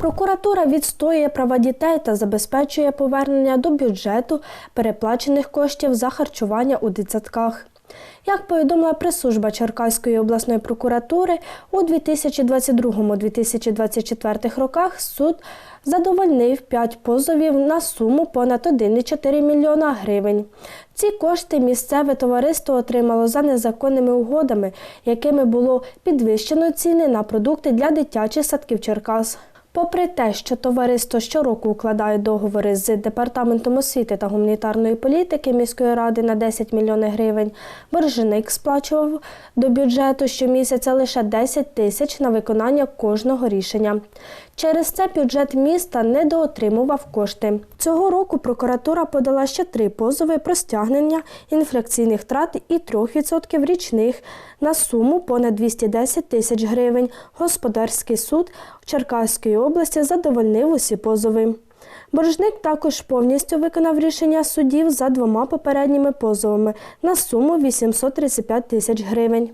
Прокуратура відстоює права дітей та забезпечує повернення до бюджету переплачених коштів за харчування у дитсадках. Як повідомила прес-служба Черкаської обласної прокуратури, у 2022-2024 роках суд задовольнив 5 позовів на суму понад 1,4 мільйона гривень. Ці кошти місцеве товариство отримало за незаконними угодами, якими було підвищено ціни на продукти для дитячих садків Черкас. Попри те, що товариство щороку укладає договори з департаментом освіти та гуманітарної політики міської ради на 10 мільйонів гривень, боржник сплачував до бюджету щомісяця лише 10 тисяч на виконання кожного рішення. Через це бюджет міста недоотримував кошти. Цього року прокуратура подала ще три позови про стягнення інфляційних трат і 3% річних на суму понад 210 тисяч гривень. Господарський суд Черкаської області задовольнив усі позови. Боржник також повністю виконав рішення судів за двома попередніми позовами на суму 835 тисяч гривень.